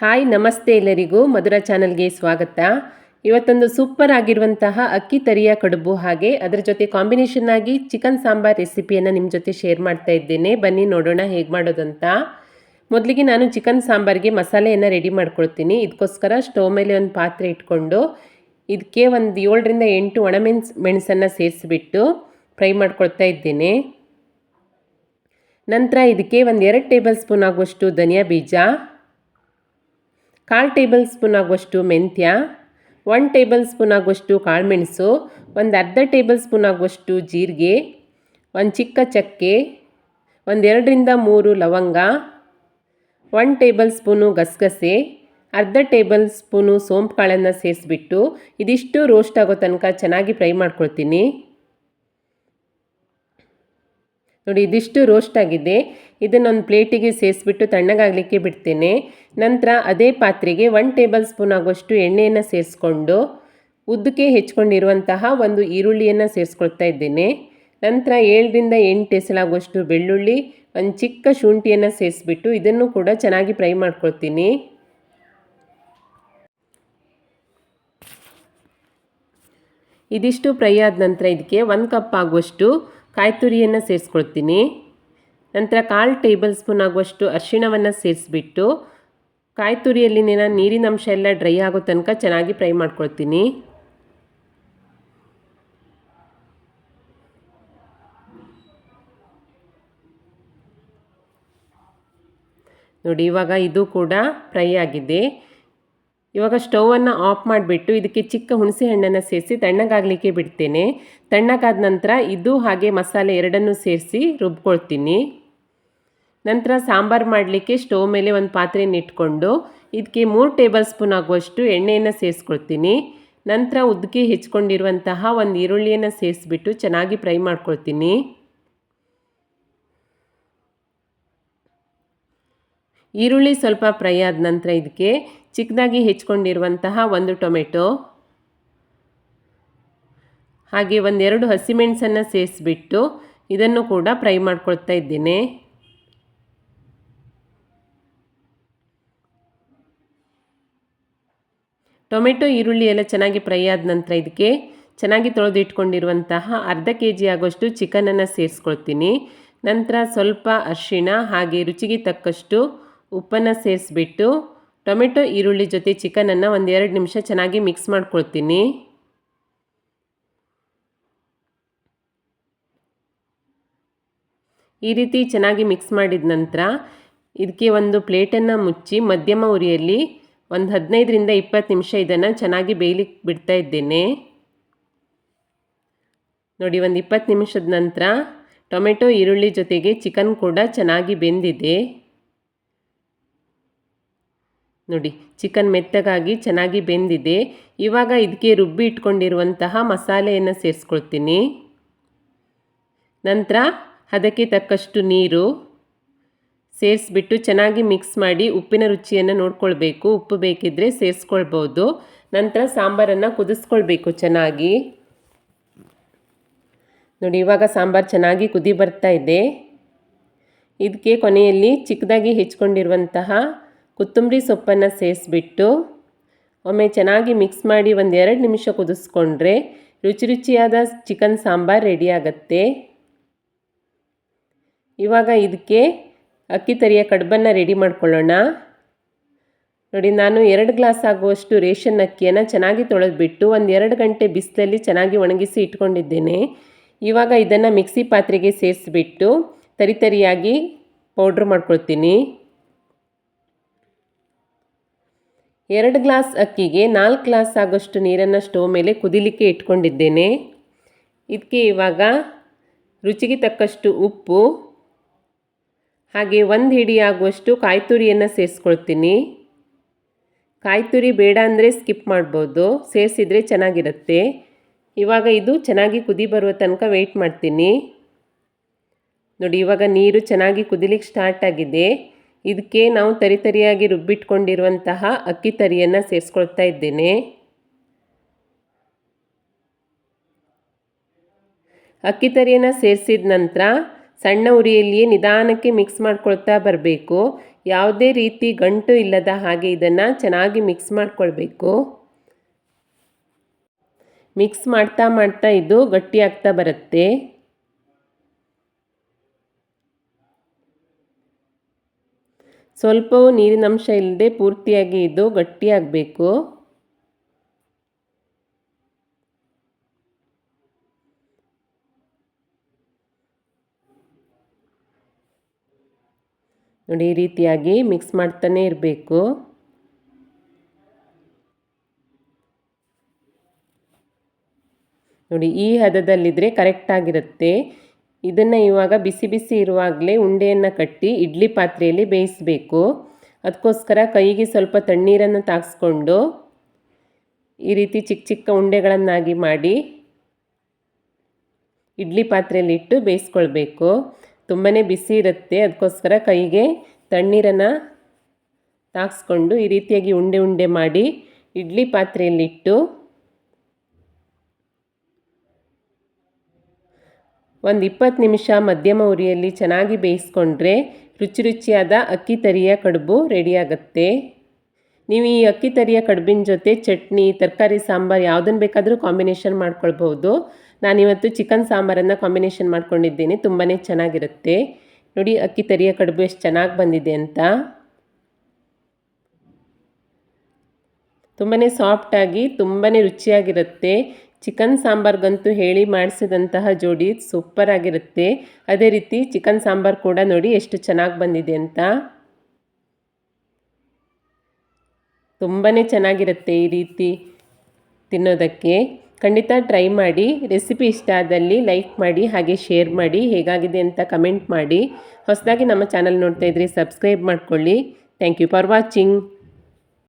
Hi, ನಮಸ್ತೆ ಎಲ್ಲರಿಗೂ ಮಧುರ ಚಾನಲ್ಗೆ ಸ್ವಾಗತ. ಇವತ್ತೊಂದು ಸೂಪರ್ ಆಗಿರುವಂತಹ ಅಕ್ಕಿ ತರಿಯ ಕಡುಬು ಹಾಗೆ ಅದರ ಜೊತೆ ಕಾಂಬಿನೇಷನ್ ಆಗಿ ಚಿಕನ್ ಸಾಂಬಾರ್ ರೆಸಿಪಿಯನ್ನು ನಿಮ್ಮ ಜೊತೆ ಶೇರ್ ಮಾಡ್ತಾ ಇದ್ದೇನೆ. ಬನ್ನಿ, ನೋಡೋಣ ಹೇಗೆ ಮಾಡೋದಂತ. ಮೊದಲಿಗೆ ನಾನು ಚಿಕನ್ ಸಾಂಬಾರಿಗೆ ಮಸಾಲೆಯನ್ನು ರೆಡಿ ಮಾಡ್ಕೊಳ್ತೀನಿ. ಇದಕ್ಕೋಸ್ಕರ ಸ್ಟವ್ ಮೇಲೆ ಒಂದು ಪಾತ್ರೆ ಇಟ್ಕೊಂಡು ಇದಕ್ಕೆ ಒಂದು ಏಳರಿಂದ ಎಂಟು ಒಣಮೆಣಸು ಮೆಣಸನ್ನು ಸೇರಿಸಿಬಿಟ್ಟು ಫ್ರೈ ಮಾಡ್ಕೊಳ್ತಾ ಇದ್ದೇನೆ. ನಂತರ ಇದಕ್ಕೆ ಒಂದು ಎರಡು ಟೇಬಲ್ ಸ್ಪೂನ್ ಆಗುವಷ್ಟು ಧನಿಯಾ ಬೀಜ. ಕಾಲು ಟೇಬಲ್ ಸ್ಪೂನ್ ಆಗುವಷ್ಟು ಮೆಂತ್ಯ, ಒನ್ ಟೇಬಲ್ ಸ್ಪೂನ್ ಆಗುವಷ್ಟು ಕಾಳುಮೆಣಸು ಒಂದು ಅರ್ಧ ಟೇಬಲ್ ಸ್ಪೂನ್ ಆಗುವಷ್ಟು ಜೀರಿಗೆ, ಒಂದು ಚಿಕ್ಕ ಚಕ್ಕೆ ಒಂದೆರಡರಿಂದ ಮೂರು ಲವಂಗ, ಒನ್ ಟೇಬಲ್ ಸ್ಪೂನು ಗಸಗಸೆ, ಅರ್ಧ ಟೇಬಲ್ ಸ್ಪೂನು ಸೋಂಪು ಕಾಳನ್ನು ಸೇರಿಸ್ಬಿಟ್ಟು ಇದಿಷ್ಟು ರೋಸ್ಟ್ ಆಗೋ ತನಕ ಚೆನ್ನಾಗಿ ಫ್ರೈ ಮಾಡ್ಕೊಳ್ತೀನಿ. ನೋಡಿ, ಇದಿಷ್ಟು ರೋಸ್ಟ್ ಆಗಿದೆ. ಇದನ್ನೊಂದು ಪ್ಲೇಟಿಗೆ ಸೇರಿಸ್ಬಿಟ್ಟು ತಣ್ಣಗಾಗಲಿಕ್ಕೆ ಬಿಡ್ತೇನೆ. ನಂತರ ಅದೇ ಪಾತ್ರೆಗೆ ಒನ್ ಟೇಬಲ್ ಸ್ಪೂನ್ ಆಗುವಷ್ಟು ಎಣ್ಣೆಯನ್ನು ಸೇರಿಸ್ಕೊಂಡು ಉದ್ದಕ್ಕೆ ಹೆಚ್ಕೊಂಡಿರುವಂತಹ ಒಂದು ಈರುಳ್ಳಿಯನ್ನು ಸೇರಿಸ್ಕೊಳ್ತಾ ಇದ್ದೇನೆ. ನಂತರ ಏಳರಿಂದ ಎಂಟು ಎಸಲಾಗುವಷ್ಟು ಬೆಳ್ಳುಳ್ಳಿ, ಒಂದು ಚಿಕ್ಕ ಶುಂಠಿಯನ್ನು ಸೇರಿಸ್ಬಿಟ್ಟು ಇದನ್ನು ಕೂಡ ಚೆನ್ನಾಗಿ ಫ್ರೈ ಮಾಡ್ಕೊಳ್ತೀನಿ. ಇದಿಷ್ಟು ಫ್ರೈ ಆದ ನಂತರ ಇದಕ್ಕೆ ಒಂದು ಕಪ್ ಆಗುವಷ್ಟು ಕಾಯಿ ತುರಿಯನ್ನು ಸೇರಿಸ್ಕೊಳ್ತೀನಿ. ನಂತರ ಕಾಲು ಟೇಬಲ್ ಸ್ಪೂನ್ ಆಗುವಷ್ಟು ಅರಿಶಿಣವನ್ನು ಸೇರಿಸ್ಬಿಟ್ಟು ಕಾಯಿ ಅಂಶ ಎಲ್ಲ ಡ್ರೈ ಆಗೋ ತನಕ ಚೆನ್ನಾಗಿ ಫ್ರೈ ಮಾಡ್ಕೊಳ್ತೀನಿ. ನೋಡಿ ಇವಾಗ ಇದು ಕೂಡ ಫ್ರೈ ಆಗಿದೆ. ಇವಾಗ ಸ್ಟೌವನ್ನು ಆಫ್ ಮಾಡಿಬಿಟ್ಟು ಇದಕ್ಕೆ ಚಿಕ್ಕ ಹುಣಸೆ ಹಣ್ಣನ್ನು ಸೇರಿಸಿ ತಣ್ಣಗಾಗಲಿಕ್ಕೆ ಬಿಡ್ತೇನೆ. ತಣ್ಣಗಾದ ನಂತರ ಇದು ಹಾಗೆ ಮಸಾಲೆ ಎರಡನ್ನೂ ಸೇರಿಸಿ ರುಬ್ಕೊಳ್ತೀನಿ. ನಂತರ ಸಾಂಬಾರು ಮಾಡಲಿಕ್ಕೆ ಸ್ಟವ್ ಮೇಲೆ ಒಂದು ಪಾತ್ರೆಯನ್ನು ಇಟ್ಕೊಂಡು ಇದಕ್ಕೆ ಮೂರು ಟೇಬಲ್ ಸ್ಪೂನ್ ಆಗುವಷ್ಟು ಎಣ್ಣೆಯನ್ನು ಸೇರಿಸ್ಕೊಳ್ತೀನಿ. ನಂತರ ಉದ್ದಕ್ಕೆ ಹೆಚ್ಕೊಂಡಿರುವಂತಹ ಒಂದು ಈರುಳ್ಳಿಯನ್ನು ಸೇರಿಸ್ಬಿಟ್ಟು ಚೆನ್ನಾಗಿ ಫ್ರೈ ಮಾಡ್ಕೊಳ್ತೀನಿ. ಈರುಳ್ಳಿ ಸ್ವಲ್ಪ ಫ್ರೈ ಆದ ನಂತರ ಇದಕ್ಕೆ ಚಿಕ್ಕದಾಗಿ ಹೆಚ್ಕೊಂಡಿರುವಂತಹ ಒಂದು ಟೊಮೆಟೊ, ಹಾಗೆ ಒಂದೆರಡು ಹಸಿಮೆಣಸನ್ನು ಸೇರಿಸ್ಬಿಟ್ಟು ಇದನ್ನು ಕೂಡ ಫ್ರೈ ಮಾಡ್ಕೊಳ್ತಾ ಇದ್ದೇನೆ. ಟೊಮೆಟೊ, ಈರುಳ್ಳಿ ಎಲ್ಲ ಚೆನ್ನಾಗಿ ಫ್ರೈ ಆದ ನಂತರ ಇದಕ್ಕೆ ಚೆನ್ನಾಗಿ ತೊಳೆದು ಇಟ್ಕೊಂಡಿರುವಂತಹ ಅರ್ಧ ಕೆ ಜಿ ಆಗೋಷ್ಟು ಚಿಕನನ್ನು ಸೇರಿಸ್ಕೊಳ್ತೀನಿ. ನಂತರ ಸ್ವಲ್ಪ ಅರಿಶಿಣ ಹಾಗೆ ರುಚಿಗೆ ತಕ್ಕಷ್ಟು ಉಪ್ಪನ್ನು ಸೇರಿಸ್ಬಿಟ್ಟು ಟೊಮೆಟೊ, ಈರುಳ್ಳಿ ಜೊತೆ ಚಿಕನನ್ನು ಒಂದು ಎರಡು ನಿಮಿಷ ಚೆನ್ನಾಗಿ ಮಿಕ್ಸ್ ಮಾಡ್ಕೊಳ್ತೀನಿ. ಈ ರೀತಿ ಚೆನ್ನಾಗಿ ಮಿಕ್ಸ್ ಮಾಡಿದ ನಂತರ ಇದಕ್ಕೆ ಒಂದು ಪ್ಲೇಟನ್ನು ಮುಚ್ಚಿ ಮಧ್ಯಮ ಉರಿಯಲ್ಲಿ ಒಂದು ಹದಿನೈದರಿಂದ ಇಪ್ಪತ್ತು ನಿಮಿಷ ಇದನ್ನು ಚೆನ್ನಾಗಿ ಬೇಯಲಿಕ್ಕೆ ಬಿಡ್ತಾ ಇದ್ದೇನೆ. ನೋಡಿ, ಒಂದು ಇಪ್ಪತ್ತು ನಿಮಿಷದ ನಂತರ ಟೊಮೆಟೊ, ಈರುಳ್ಳಿ ಜೊತೆಗೆ ಚಿಕನ್ ಕೂಡ ಚೆನ್ನಾಗಿ ಬೆಂದಿದೆ. ನೋಡಿ, ಚಿಕನ್ ಮೆತ್ತಗಾಗಿ ಚೆನ್ನಾಗಿ ಬೆಂದಿದೆ. ಇವಾಗ ಇದಕ್ಕೆ ರುಬ್ಬಿ ಇಟ್ಕೊಂಡಿರುವಂತಹ ಮಸಾಲೆಯನ್ನು ಸೇರಿಸ್ಕೊಳ್ತೀನಿ. ನಂತರ ಅದಕ್ಕೆ ತಕ್ಕಷ್ಟು ನೀರು ಸೇರಿಸ್ಬಿಟ್ಟು ಚೆನ್ನಾಗಿ ಮಿಕ್ಸ್ ಮಾಡಿ ಉಪ್ಪಿನ ರುಚಿಯನ್ನು ನೋಡ್ಕೊಳ್ಬೇಕು. ಉಪ್ಪು ಬೇಕಿದ್ದರೆ ಸೇರಿಸ್ಕೊಳ್ಬೋದು. ನಂತರ ಸಾಂಬಾರನ್ನು ಕುದಿಸ್ಕೊಳ್ಬೇಕು ಚೆನ್ನಾಗಿ. ನೋಡಿ, ಇವಾಗ ಸಾಂಬಾರು ಚೆನ್ನಾಗಿ ಕುದಿ ಬರ್ತಾ ಇದೆ. ಇದಕ್ಕೆ ಕೊನೆಯಲ್ಲಿ ಚಿಕ್ಕದಾಗಿ ಹೆಚ್ಕೊಂಡಿರುವಂತಹ ಕೊತ್ತಂಬರಿ ಸೊಪ್ಪನ್ನು ಸೇರಿಸ್ಬಿಟ್ಟು, ಒಮ್ಮೆ ಚೆನ್ನಾಗಿ ಮಿಕ್ಸ್ ಮಾಡಿ ಒಂದು ಎರಡು ನಿಮಿಷ ಕುದಿಸ್ಕೊಂಡ್ರೆ ರುಚಿ ರುಚಿಯಾದ ಚಿಕನ್ ಸಾಂಬಾರು ರೆಡಿ ಆಗುತ್ತೆ. ಇವಾಗ ಇದಕ್ಕೆ ಅಕ್ಕಿ ತರಿಯ ಕಡುಬನ್ನು ರೆಡಿ ಮಾಡ್ಕೊಳ್ಳೋಣ. ನೋಡಿ, ನಾನು ಎರಡು ಗ್ಲಾಸ್ ಆಗುವಷ್ಟು ರೇಷನ್ ಅಕ್ಕಿಯನ್ನು ಚೆನ್ನಾಗಿ ತೊಳೆದ್ಬಿಟ್ಟು ಒಂದು ಎರಡು ಗಂಟೆ ಬಿಸಿಲಲ್ಲಿ ಚೆನ್ನಾಗಿ ಒಣಗಿಸಿ ಇಟ್ಕೊಂಡಿದ್ದೇನೆ. ಇವಾಗ ಇದನ್ನು ಮಿಕ್ಸಿ ಪಾತ್ರೆಗೆ ಸೇರಿಸ್ಬಿಟ್ಟು ತರಿ ತರಿಯಾಗಿ ಪೌಡ್ರ್ ಮಾಡ್ಕೊಳ್ತೀನಿ. ಎರಡು ಗ್ಲಾಸ್ ಅಕ್ಕಿಗೆ ನಾಲ್ಕು ಗ್ಲಾಸ್ ಆಗೋಷ್ಟು ನೀರನ್ನು ಸ್ಟೋವ್ ಮೇಲೆ ಕುದಿಲಿಕ್ಕೆ ಇಟ್ಕೊಂಡಿದ್ದೇನೆ. ಇದಕ್ಕೆ ಇವಾಗ ರುಚಿಗೆ ತಕ್ಕಷ್ಟು ಉಪ್ಪು, ಹಾಗೆ ಒಂದು ಹಿಡಿ ಆಗುವಷ್ಟು ಕಾಯಿ ತುರಿಯನ್ನು ಸೇರಿಸ್ಕೊಳ್ತೀನಿ. ಕಾಯಿ ತುರಿ ಬೇಡ ಅಂದರೆ ಸ್ಕಿಪ್ ಮಾಡ್ಬೋದು, ಸೇರಿಸಿದರೆ ಚೆನ್ನಾಗಿರುತ್ತೆ. ಇವಾಗ ಇದು ಚೆನ್ನಾಗಿ ಕುದಿ ಬರುವ ತನಕ ವೆಯ್ಟ್ ಮಾಡ್ತೀನಿ. ನೋಡಿ, ಇವಾಗ ನೀರು ಚೆನ್ನಾಗಿ ಕುದಿಲಿಕ್ಕೆ ಸ್ಟಾರ್ಟ್ ಆಗಿದೆ. ಇದಕ್ಕೆ ನಾವು ತರಿ ತರಿಯಾಗಿ ರುಬ್ಬಿಟ್ಕೊಂಡಿರುವಂತಹ ಅಕ್ಕಿ ತರಿಯನ್ನು ಸೇರಿಸ್ಕೊಳ್ತಾ ಇದ್ದೇನೆ. ಅಕ್ಕಿ ತರಿಯನ್ನು ಸೇರಿಸಿದ ನಂತರ ಸಣ್ಣ ಉರಿಯಲ್ಲಿಯೇ ನಿಧಾನಕ್ಕೆ ಮಿಕ್ಸ್ ಮಾಡ್ಕೊಳ್ತಾ ಬರಬೇಕು. ಯಾವುದೇ ರೀತಿ ಗಂಟು ಇಲ್ಲದ ಹಾಗೆ ಇದನ್ನು ಚೆನ್ನಾಗಿ ಮಿಕ್ಸ್ ಮಾಡ್ಕೊಳ್ಬೇಕು. ಮಿಕ್ಸ್ ಮಾಡ್ತಾ ಮಾಡ್ತಾ ಇದು ಗಟ್ಟಿಯಾಗ್ತಾ ಬರುತ್ತೆ. ಸ್ವಲ್ಪವೂ ನೀರಿನಂಶ ಇಲ್ಲದೆ ಪೂರ್ತಿಯಾಗಿ ಇದು ಗಟ್ಟಿಯಾಗಬೇಕು. ನೋಡಿ, ಈ ರೀತಿಯಾಗಿ ಮಿಕ್ಸ್ ಮಾಡ್ತಾನೆ ಇರಬೇಕು. ನೋಡಿ, ಈ ಹದದಲ್ಲಿದ್ದರೆ ಕರೆಕ್ಟಾಗಿರುತ್ತೆ ಇದನ್ನು ಇವಾಗ ಬಿಸಿ ಬಿಸಿ ಇರುವಾಗಲೇ ಉಂಡೆಯನ್ನು ಕಟ್ಟಿ ಇಡ್ಲಿ ಪಾತ್ರೆಯಲ್ಲಿ ಬೇಯಿಸಬೇಕು. ಅದಕ್ಕೋಸ್ಕರ ಕೈಗೆ ಸ್ವಲ್ಪ ತಣ್ಣೀರನ್ನು ತಾಗಿಸ್ಕೊಂಡು ಈ ರೀತಿ ಚಿಕ್ಕ ಚಿಕ್ಕ ಉಂಡೆಗಳನ್ನಾಗಿ ಮಾಡಿ ಇಡ್ಲಿ ಪಾತ್ರೆಯಲ್ಲಿ ಇಟ್ಟು ಬೇಯಿಸ್ಕೊಳ್ಬೇಕು. ತುಂಬಾ ಬಿಸಿ ಇರುತ್ತೆ. ಅದಕ್ಕೋಸ್ಕರ ಕೈಗೆ ತಣ್ಣೀರನ್ನು ತಾಗಿಸ್ಕೊಂಡು ಈ ರೀತಿಯಾಗಿ ಉಂಡೆ ಉಂಡೆ ಮಾಡಿ ಇಡ್ಲಿ ಪಾತ್ರೆಯಲ್ಲಿಟ್ಟು ಒಂದು ಇಪ್ಪತ್ತು ನಿಮಿಷ ಮಧ್ಯಮ ಉರಿಯಲ್ಲಿ ಚೆನ್ನಾಗಿ ಬೇಯಿಸ್ಕೊಂಡ್ರೆ ರುಚಿ ರುಚಿಯಾದ ಅಕ್ಕಿ ತರಿಯ ಕಡುಬು ರೆಡಿಯಾಗತ್ತೆ ನೀವು ಈ ಅಕ್ಕಿ ತರಿಯ ಕಡುಬಿನ ಜೊತೆ ಚಟ್ನಿ, ತರಕಾರಿ, ಸಾಂಬಾರು ಯಾವುದನ್ನು ಬೇಕಾದರೂ ಕಾಂಬಿನೇಷನ್ ಮಾಡ್ಕೊಳ್ಬೋದು ನಾನಿವತ್ತು ಚಿಕನ್ ಸಾಂಬಾರನ್ನು ಕಾಂಬಿನೇಷನ್ ಮಾಡ್ಕೊಂಡಿದ್ದೀನಿ ತುಂಬಾ ಚೆನ್ನಾಗಿರುತ್ತೆ. ನೋಡಿ, ಅಕ್ಕಿ ತರಿಯ ಕಡುಬು ಎಷ್ಟು ಚೆನ್ನಾಗಿ ಬಂದಿದೆ ಅಂತ. ತುಂಬಾ ಸಾಫ್ಟಾಗಿ ತುಂಬಾ ರುಚಿಯಾಗಿರುತ್ತೆ. ಚಿಕನ್ ಸಾಂಬಾರ್ಗಂತೂ ಹೇಳಿ ಮಾಡಿಸಿದಂತಹ ಜೋಡಿ ಸೂಪರ್ ಆಗಿರುತ್ತೆ ಅದೇ ರೀತಿ ಚಿಕನ್ ಸಾಂಬಾರು ಕೂಡ ನೋಡಿ ಎಷ್ಟು ಚೆನ್ನಾಗಿ ಬಂದಿದೆ ಅಂತ. ತುಂಬಾ ಚೆನ್ನಾಗಿರುತ್ತೆ ಈ ರೀತಿ ತಿನ್ನೋದಕ್ಕೆ. ಖಂಡಿತ ಟ್ರೈ ಮಾಡಿ. ರೆಸಿಪಿ ಇಷ್ಟ ಆದಲ್ಲಿ ಲೈಕ್ ಮಾಡಿ, ಹಾಗೆ ಶೇರ್ ಮಾಡಿ, ಹೇಗಾಗಿದೆ ಅಂತ ಕಮೆಂಟ್ ಮಾಡಿ. ಹೊಸದಾಗಿ ನಮ್ಮ ಚಾನಲ್ ನೋಡ್ತಾ ಇದ್ರಿ ಸಬ್ಸ್ಕ್ರೈಬ್ ಮಾಡ್ಕೊಳ್ಳಿ. Thank you for watching.